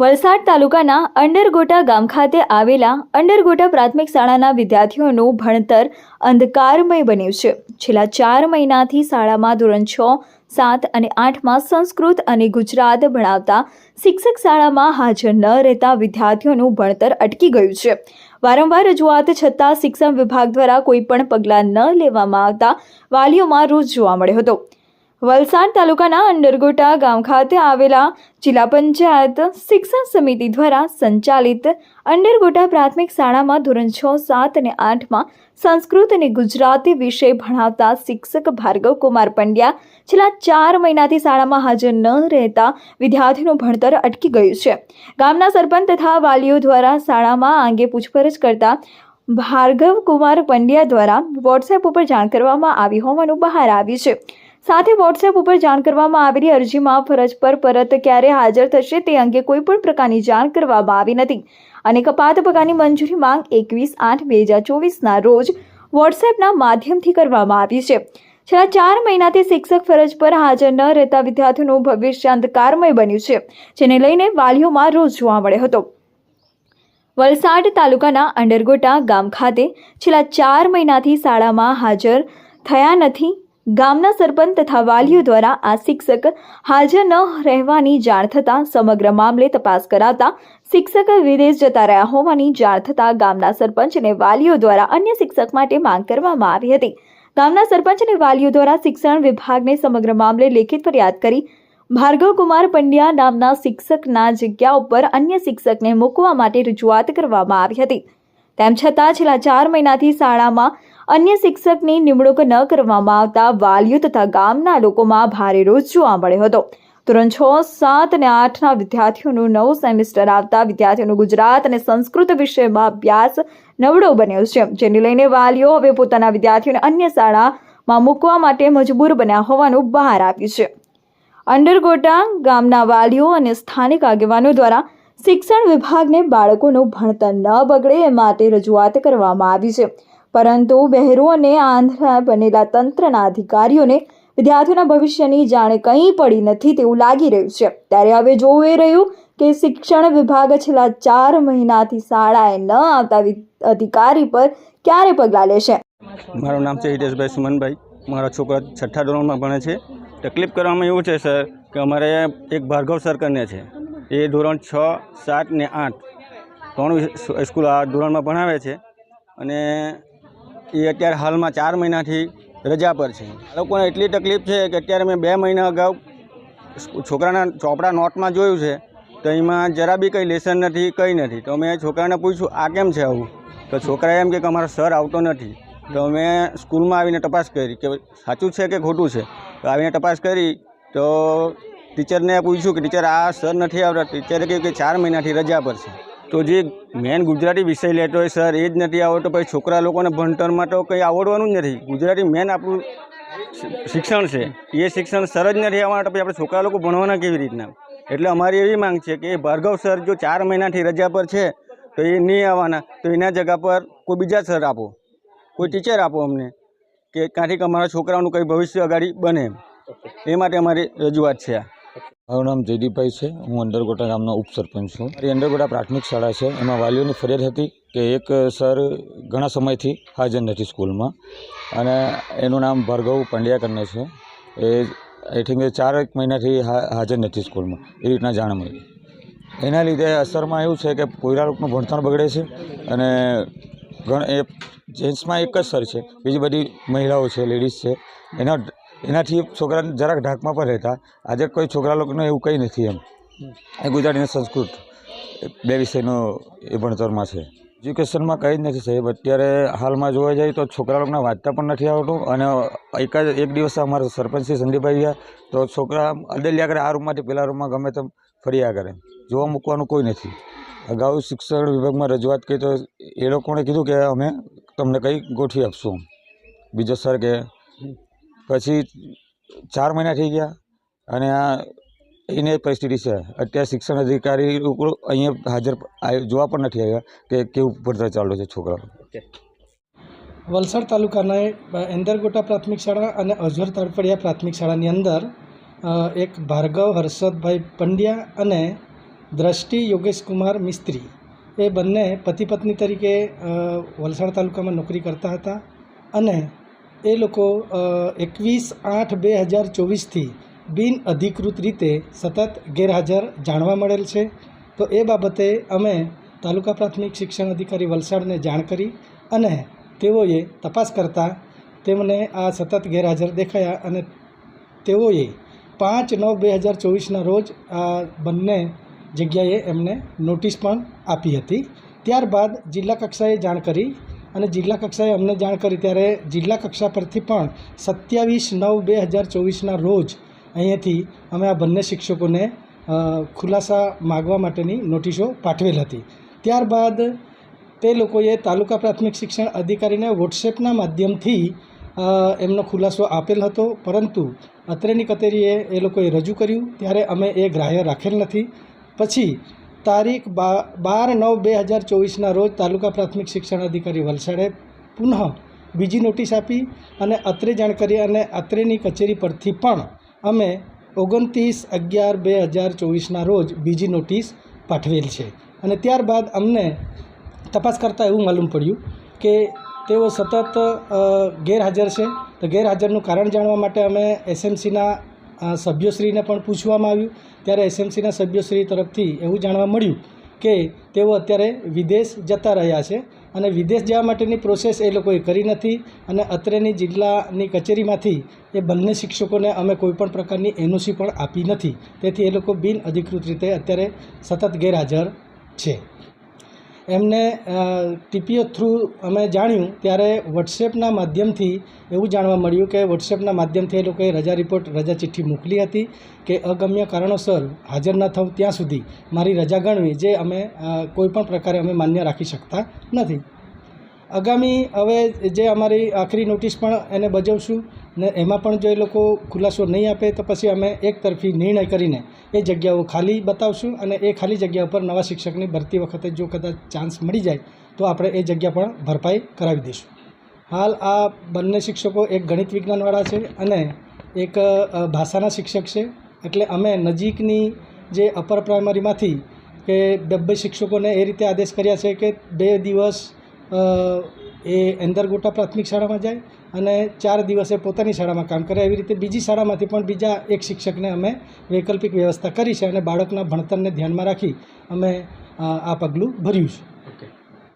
વલસાડ તાલુકાના અંડરગોટા ગામ ખાતે આવેલા અંડરગોટા પ્રાથમિક શાળાના વિદ્યાર્થીઓનું ભણતર અંધકારમય બન્યું છે. છેલ્લા ચાર મહિનાથી શાળામાં ધોરણ છ, સાત અને આઠમાં સંસ્કૃત અને ગુજરાત ભણાવતા શિક્ષક શાળામાં હાજર ન રહેતા વિદ્યાર્થીઓનું ભણતર અટકી ગયું છે. વારંવાર રજૂઆત છતાં શિક્ષણ વિભાગ દ્વારા કોઈ પણ પગલાં ન લેવામાં આવતા વાલીઓમાં રોષ જોવા મળ્યો હતો. વલસાડ તાલુકાના અંડરગોટા ગામ ખાતે આવેલા જિલ્લા પંચાયત શિક્ષણ સમિતિ દ્વારા સંચાલિત અંડરગોટા પ્રાથમિક શાળામાં ધોરણ છ, સાત અને આઠમાં સંસ્કૃત અને ગુજરાતી વિષય ભણાવતા શિક્ષક ભાર્ગવ કુમાર પંડ્યા છેલ્લા ચાર મહિનાથી શાળામાં હાજર ન રહેતા વિદ્યાર્થીનું ભણતર અટકી ગયું છે. ગામના સરપંચ તથા વાલીઓ દ્વારા શાળામાં આંગે પૂછપરછ કરતા ભાર્ગવ કુમાર પંડ્યા દ્વારા વોટ્સએપ ઉપર જાણ કરવામાં આવી હોવાનું બહાર આવ્યું છે. સાથે વોટ્સએપ ઉપર જાણ કરવામાં આવેલી અરજીમાં ફરજ પર પરત ક્યારે હાજર થશે તે અંગે કોઈપણ પ્રકારની જાણ કરવામાં આવી નથી. અને કપાત પગારની મંજૂરી માંગ એકવીસ આઠ બે હજાર ચોવીસના રોજ વોટ્સએપના માધ્યમથી કરવામાં આવી છે. છેલ્લા ચાર મહિનાથી શિક્ષક ફરજ પર હાજર ન રહેતા વિદ્યાર્થીઓનું ભવિષ્ય અંધકારમય બન્યું છે, જેને લઈને વાલીઓમાં રોજ જોવા મળ્યો હતો. વલસાડ તાલુકાના અંડરગોટા ગામ ખાતે છેલ્લા ચાર મહિનાથી શાળામાં હાજર થયા નથી ગામના સરપંચ તથા વાલીઓ દ્વારા આ શિક્ષક હાજર ન રહેવાની જાણ થતાં સમગ્ર મામલે તપાસ કરાતા શિક્ષક વિદેશ જતા રહ્યા હોવાની જાણ થતાં ગામના સરપંચ અને વાલીઓ દ્વારા અન્ય શિક્ષક માટે માંગ કરવામાં આવી હતી. ગામના સરપંચ અને વાલીઓ દ્વારા શિક્ષણ વિભાગને સમગ્ર મામલે લેખિત ફરિયાદ કરી ભાર્ગવ કુમાર પંડ્યા નામના શિક્ષકના જગ્યા ઉપર અન્ય શિક્ષકને મૂકવા માટે રજૂઆત કરવામાં આવી હતી. તેમ છતાં છેલ્લા ચાર મહિનાથી શાળામાં અન્ય શિક્ષકની નિમણૂક ન કરવામાં આવતા વાલીઓ તથા ગામના લોકોમાં ભારે રોષ જોવા મળ્યો હતો. ધોરણ છ, સાત અને આઠના વિદ્યાર્થીઓનું નવું સેમિસ્ટર આવતા વિદ્યાર્થીઓનું ગુજરાત અને સંસ્કૃત વિષયમાં અભ્યાસ નવડો બન્યો છે, જેને લઈને વાલીઓ હવે પોતાના વિદ્યાર્થીઓને અન્ય શાળામાં મૂકવા માટે મજબૂર બન્યા હોવાનું બહાર આવ્યું છે. અંડરગોટા ગામના વાલીઓ અને સ્થાનિક આગેવાનો દ્વારા શિક્ષણ વિભાગને બાળકોનું ભણતર ન બગડે એ માટે રજૂઆત કરવામાં આવી છે. પરંતુ બહેરો અને આંધળા બનેલા તંત્રના અધિકારીઓને વિદ્યાર્થીઓના ભવિષ્યની જાણે કંઈ પડી નથી તેવું લાગી રહ્યું છે. ત્યારે હવે જોવું એ રહ્યું કે શિક્ષણ વિભાગ છેલ્લા ચાર મહિનાથી શાળાએ ન આવતા અધિકારી પર ક્યારે પગલાં લેશે? મારું નામ છે હિતેશભાઈ સુમનભાઈ. મારા છોકરા છઠ્ઠા ધોરણમાં ભણે છે. તકલીફ કરવામાં એવું છે, સર, કે અમારે એક ભાર્ગવ સર કરીને છે. એ ધોરણ છ, સાત ને આઠ. ત્રણ સ્કૂલ આ ધોરણમાં ભણાવે છે અને એ અત્યારે હાલમાં ચાર મહિનાથી રજા પર છે. આ લોકોને એટલી તકલીફ છે કે અત્યારે મેં બે મહિના અગાઉ છોકરાના ચોપડા નોટમાં જોયું છે, તો એમાં જરા બી કંઈ લેસન નથી, કંઈ નથી. તો મેં છોકરાને પૂછ્યું, આ કેમ છે આવું? તો છોકરાએ એમ કે કે અમારો સર આવતો નથી. તો મેં સ્કૂલમાં આવીને તપાસ કરી કે સાચું છે કે ખોટું છે. તો આવીને તપાસ કરી, તો ટીચરને પૂછ્યું કે, ટીચર, આ સર નથી આવતા. ટીચરે કહ્યું કે, ચાર મહિનાથી રજા પર છે. તો જે મેન ગુજરાતી વિષય લેતો હોય સર એ જ નથી આવડતો. પછી છોકરા લોકોને ભણતરમાં તો કંઈ આવડવાનું જ નથી. ગુજરાતી મેન આપણું શિક્ષણ છે. એ શિક્ષણ સર જ નથી આવવાના. તો પછી આપણે છોકરા લોકો ભણવાના કેવી રીતના? એટલે અમારી એવી માંગ છે કે ભાર્ગવ સર જો ચાર મહિનાથી રજા પર છે, તો એ નહીં આવવાના. તો એના જગા પર કોઈ બીજા સર આપો. કોઈ ટીચર આપો અમને કે ક્યાંથી અમારા છોકરાઓનું કંઈ ભવિષ્ય અગાડી બને. એ માટે અમારી રજૂઆત છે આ. મારું નામ જયદીપભાઈ છે. હું અંડરગોટા ગામનો ઉપસરપંચ છું. મારી અંડરગોટા પ્રાથમિક શાળા છે. એમાં વાલીઓની ફરિયાદ હતી કે એક, સર, ઘણા સમયથી હાજર નથી સ્કૂલમાં. અને એનું નામ ભાર્ગવ પંડ્યા કરીને છે. એ આઈ થિંક ચાર એક મહિનાથી હાજર નથી સ્કૂલમાં. એ રીતના જાણ મળી. એના લીધે અસરમાં એવું છે કે પોયરા લોકોનું ભણતર બગડે છે અને ઘણ, એ જેન્ટ્સમાં એક જ સર છે. બીજી બધી મહિલાઓ છે લેડીઝ છે. એના એનાથી છોકરા જરાક ઢાકમાં પણ રહેતા. આજે કોઈ છોકરા લોકોને એવું કંઈ નથી એમ. એ ગુજરાતી અને સંસ્કૃત, બે વિષયનો એ ભણતરમાં છે. એજ્યુકેશનમાં કંઈ જ નથી સાહેબ. અત્યારે હાલમાં જોવા જઈએ તો છોકરા લોકોને વાંચતા પણ નથી આવતું અને એક જ, એક દિવસ અમારા સરપંચ શ્રી સંદીપભાઈ ગયા તો છોકરા અડેલ્યા કરે આ રૂમમાંથી, પેલા રૂમમાં ગમે તેમ ફર્યા કરે. જોવા મૂકવાનું કોઈ નથી. અગાઉ શિક્ષણ વિભાગમાં રજૂઆત કરી તો એ લોકોને કીધું કે અમે તમને કંઈ ગોઠવી આપશું. બીજો સર કે પછી ચાર મહિના થઈ ગયા અને આ એની પરિસ્થિતિ છે. અત્યારે શિક્ષણ અધિકારી લોકો અહીંયા હાજર જોવા પણ નથી આવ્યા કે કેવું ભણતર ચાલુ છે છોકરાઓ. વલસાડ તાલુકાના એન્દરગોટા પ્રાથમિક શાળા અને અઝર તળપડિયા પ્રાથમિક શાળાની અંદર એક ભાર્ગવ હર્ષદભાઈ પંડ્યા અને દ્રષ્ટિ યોગેશ કુમાર મિસ્ત્રી એ બંને પતિ પત્ની તરીકે વલસાડ તાલુકામાં નોકરી કરતા હતા અને એ લોકો એકવીસ આઠ બે હજાર ચોવીસથી બિન અધિકૃત રીતે સતત ગેરહાજર જાણવા મળેલ છે. તો એ બાબતે અમે તાલુકા પ્રાથમિક શિક્ષણ અધિકારી વલસાડને જાણ કરી અને તેઓએ તપાસ કરતાં તેમને આ સતત ગેરહાજર દેખાયા અને તેઓએ પાંચ નવ બે હજાર ચોવીસના રોજ આ બંને જગ્યાએ એમને નોટિસ પણ આપી હતી. ત્યારબાદ જિલ્લા કક્ષાએ જાણ કરી અને જિલ્લા કક્ષાએ અમને જાણ કરી ત્યારે જિલ્લા કક્ષા પરથી પણ સત્યાવીસ નવ બે હજાર ચોવીસના રોજ અહીંયાથી અમે આ બંને શિક્ષકોને ખુલાસા માગવા માટેની નોટિસો પાઠવેલ હતી. ત્યારબાદ તે લોકોએ તાલુકા પ્રાથમિક શિક્ષણ અધિકારીને વોટ્સએપના માધ્યમથી એમનો ખુલાસો આપેલ હતો. પરંતુ અત્રેની કચેરીએ એ લોકોએ રજૂ કર્યું. ત્યારે અમે એ ગ્રાહ્ય રાખેલ નથી. પછી તારીખ બાર નવ બે હજાર ચોવીસના રોજ તાલુકા પ્રાથમિક શિક્ષણ અધિકારી વલસાડે પુનઃ બીજી નોટિસ આપી અને અત્રે જાણ કરી અને અત્રેની કચેરી પરથી પણ અમે ઓગણત્રીસ અગિયાર બે હજાર ચોવીસના રોજ બીજી નોટિસ પાઠવેલ છે. અને ત્યારબાદ અમને તપાસ કરતાં એવું માલુમ પડ્યું કે તેઓ સતત ગેરહાજર છે. તો ગેરહાજરનું કારણ જાણવા માટે અમે એસએમસીના સભ્યશ્રીને પણ પૂછવામાં આવ્યું. ત્યારે એસએમસીના સભ્યશ્રી તરફથી એવું જાણવા મળ્યું કે તેઓ અત્યારે વિદેશ જતા રહ્યા છે અને વિદેશ જવા માટેની પ્રોસેસ એ લોકોએ કરી નથી અને અત્રેની જિલ્લાની કચેરીમાંથી એ બંને શિક્ષકોને અમે કોઈપણ પ્રકારની એનઓસી પણ આપી નથી. તેથી એ લોકો બિન અધિકૃત રીતે અત્યારે સતત ગેરહાજર છે. એમને ટીપીઓ થ્રુ અમે જાણ્યું ત્યારે વોટ્સએપના માધ્યમથી એવું જાણવા મળ્યું કે વોટ્સએપના માધ્યમથી એ લોકોએ રજા રિપોર્ટ, રજા ચિઠ્ઠી મોકલી હતી કે અગમ્ય કારણોસર હાજર ન થવું ત્યાં સુધી મારી રજા ગણવી, જે અમે કોઈપણ પ્રકારે અમે માન્ય રાખી શકતા નથી. આગામી હવે જે અમારી આખરી નોટિસ પણ એને બજાવશું ને એમાં પણ જો એ લોકો ખુલાસો નહીં આપે તો પછી અમે એક તરફી નિર્ણય કરીને એ જગ્યાઓ ખાલી બતાવશું અને એ ખાલી જગ્યા ઉપર નવા શિક્ષકની ભરતી વખતે જો કદાચ ચાન્સ મળી જાય તો આપણે એ જગ્યા પણ ભરપાઈ કરાવી દઈશું. હાલ આ બંને શિક્ષકો એક ગણિત વિજ્ઞાનવાળા છે અને એક ભાષાના શિક્ષક છે. એટલે અમે નજીકની જે અપર પ્રાઇમરીમાંથી કે ડબ્બે શિક્ષકોને એ રીતે આદેશ કર્યા છે કે બે દિવસ એ એંદરગોટા પ્રાથમિક શાળામાં જાય અને ચાર દિવસે પોતાની શાળામાં કામ કરે. એવી રીતે બીજી શાળામાંથી પણ બીજા એક શિક્ષકને અમે વૈકલ્પિક વ્યવસ્થા કરી છે અને બાળકના ભણતરને ધ્યાનમાં રાખી અમે આ પગલું ભર્યું છે. ઓકે.